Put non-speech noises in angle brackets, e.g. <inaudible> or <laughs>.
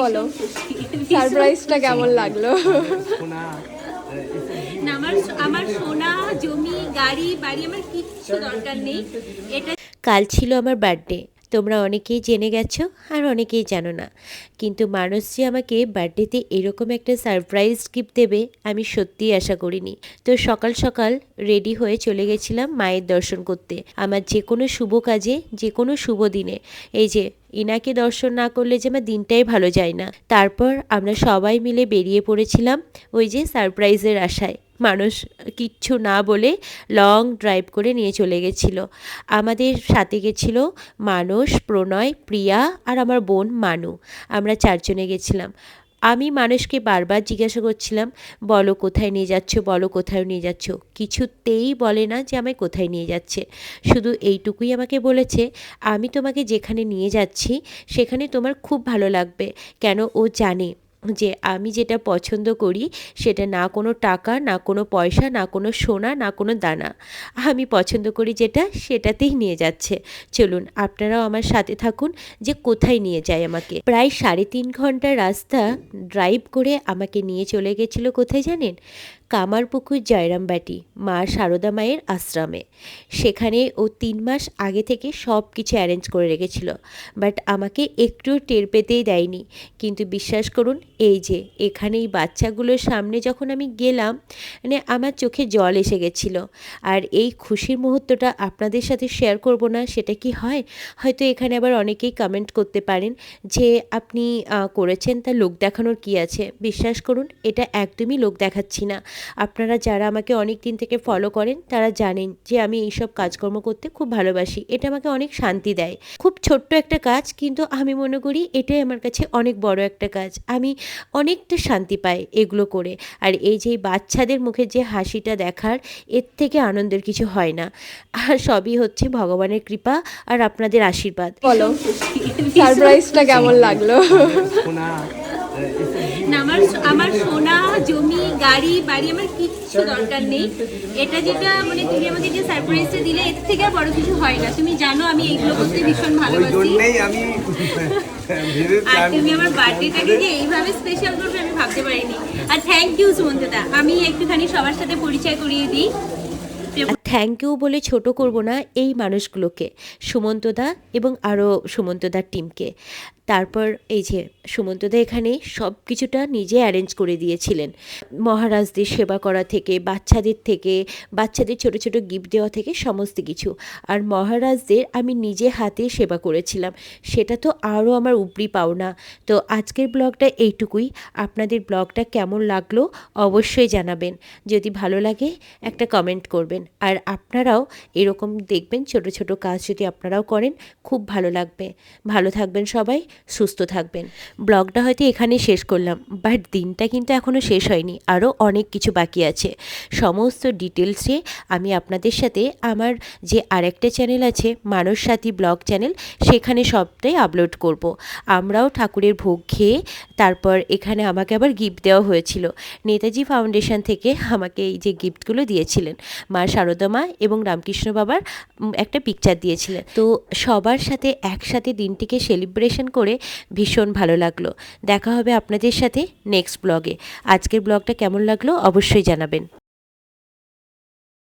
বলো সারপ্রাইজটা কেমন লাগল? না আমার আমার সোনা জমি গাড়ি বাড়ি আমার কিচ্ছু দরকার নেই। এটা কাল ছিল আমার বার্থডে তোমরা অনেকেই জেনে গেছো আর অনেকেই জানো না। কিন্তু মানুষ যে আমাকে বার্থডেতে এরকম একটা সারপ্রাইজ গিফট দেবে আমি সত্যিই আশা করিনি। তো সকাল সকাল রেডি হয়ে চলে গেছিলাম মায়ের দর্শন করতে। আমার যে কোনো শুভ কাজে, যে কোনো শুভ দিনে। এই যে, ইনাকে দর্শন না করলে যে আমার দিনটাই ভালো যায় না। তারপর আমরা সবাই মিলে বেরিয়ে পড়েছিলাম ওই যে সারপ্রাইজের আশায়। মানুষ কিচ্ছু না বলে লং ড্রাইভ করে নিয়ে চলে গেছিল। আমাদের সাথে গেছিল মানস প্রণয়, প্রিয়া আর আমার বোন মানু। আমরা চারজনে গেছিলাম। আমি মানুষকে বারবার জিজ্ঞাসা করছিলাম, বলো কোথায় নিয়ে যাচ্ছ? বলো কোথায় নিয়ে যাচ্ছ? কিছুতেই বলে না যে আমায় কোথায় নিয়ে যাচ্ছে। শুধু এইটুকুই আমাকে বলেছে, আমি তোমাকে যেখানে নিয়ে যাচ্ছি, সেখানে তোমার খুব ভালো লাগবে। কেন ও জানে যে আমি যেটা পছন্দ করি সেটা না কোনো টাকা, না কোনো পয়সা, না কোনো সোনা, না কোনো দানা। আমি পছন্দ করি যেটা সেটাতেই নিয়ে যাচ্ছে। চলুন আপনারাও আমার সাথে থাকুন যে কোথায় নিয়ে যায় আমাকে। প্রায় সাড়ে তিন ঘণ্টা রাস্তা ড্রাইভ করে আমাকে নিয়ে চলে গেছিল কোথায় জানেন? কামারপুকুর জয়রামবাটি, মা সারদা মায়ের আশ্রমে। সেখানে ও তিন মাস আগে থেকে সব কিছু অ্যারেঞ্জ করে রেখেছিল। বাট আমাকে একটু টের পেতেই দেয়নি। কিন্তু বিশ্বাস করুন, এই যে এখানে এই বাচ্চাগুলোর সামনে যখন আমি গেলাম মানে আমার চোখে জল এসে গেছিল। আর এই খুশির মুহূর্তটা আপনাদের সাথে শেয়ার করব না, সেটা কি হয়? হয়তো এখানে আবার অনেকেই কমেন্ট করতে পারেন যে, আপনি করেছেন, তা লোক দেখানোর কি আছে? বিশ্বাস করুন, এটা একদমই লোক দেখাচ্ছি না। আপনারা যারা আমাকে অনেক দিন থেকে ফলো করেন তারা জানেন যে আমি এইসব কাজকর্ম করতে খুব ভালোবাসি। এটা আমাকে অনেক শান্তি দেয়। খুব ছোট্ট একটা কাজ কিন্তু আমি মনে করি এটাই আমার কাছে অনেক বড় একটা কাজ। আমি অনেকটা শান্তি পাই এগুলো করে। আর এই যে বাচ্চাদের মুখে যে হাসিটা দেখার এর থেকে আনন্দের কিছু হয় না। আর সবই হচ্ছে ভগবানের কৃপা আর আপনাদের আশীর্বাদ। বলো <laughs> সারপ্রাইজটা কেমন লাগল? <laughs> <laughs> না আমার আমার সোনা জমি গাড়ি বাড়ি আমার কিচ্ছু দরকার নেই। এটা যেটা মানে তুমি আমাকে যে সারপ্রাইজটা দিলে এর থেকে আর বড় কিছু হয় না। তুমি জানো আমি এইগুলো করতে ভীষণ ভালোবাসি। আমি আর তুমি আমার বার্থডেটাকে যে এইভাবে স্পেশাল করবে আমি ভাবতে পারিনি। আর থ্যাংক ইউ সুমন্তদা। আমি একটুখানি সবার সাথে পরিচয় করিয়ে দিই। থ্যাংক ইউ বলে ছোট করব না এই মানুষগুলোকে সুমন্তদা এবং আরও সুমন্তদার টিমকে তারপর এই যে সুমন্তদা এখানে সব কিছুটা নিজে অ্যারেঞ্জ করে দিয়েছিলেন। মহারাজদের সেবা করা থেকে, বাচ্চাদের থেকে, বাচ্চাদের ছোট ছোট গিফট দেওয়া থেকে সমস্ত কিছু। আর মহারাজদের আমি নিজে হাতে সেবা করেছিলাম। সেটা তো আরও আমার উপরি পাওনা। তো আজকের ব্লগটা এইটুকুই। আপনাদের ব্লগটা কেমন লাগল অবশ্যই জানাবেন। যদি ভালো লাগে একটা কমেন্ট করবেন। আর আপনারাও এরকম দেখবেন ছোট ছোট কাজ যদি আপনারাও করেন, খুব ভালো লাগবে। ভালো থাকবেন সবাই। সুস্থ থাকবেন। ব্লগটা হয়তো এখানে শেষ করলাম বাট দিনটা কিন্তু এখনও শেষ হয়নি আরও অনেক কিছু বাকি আছে। সমস্ত ডিটেলসে আমি আপনাদের সাথে আমার যে আরেকটা চ্যানেল আছে, মানস সাথী ব্লগ চ্যানেল সেখানে সবটাই আপলোড করব। আমরাও ঠাকুরের ভোগ খেয়ে তারপর এখানে আমাকে আবার গিফট দেওয়া হয়েছিল। নেতাজি ফাউন্ডেশন থেকে আমাকে এই যে গিফটগুলো দিয়েছিলেন। মা শারদা মা এবং রামকৃষ্ণ বাবার একটা পিকচার দিয়েছিলেন। তো সবার সাথে একসাথে দিনটিকে সেলিব্রেশন করে ভীষণ ভালো লাগল। দেখা হবে আপনাদের সাথে নেক্সট ব্লগে আজকের ব্লগটা কেমন লাগল অবশ্যই জানাবেন।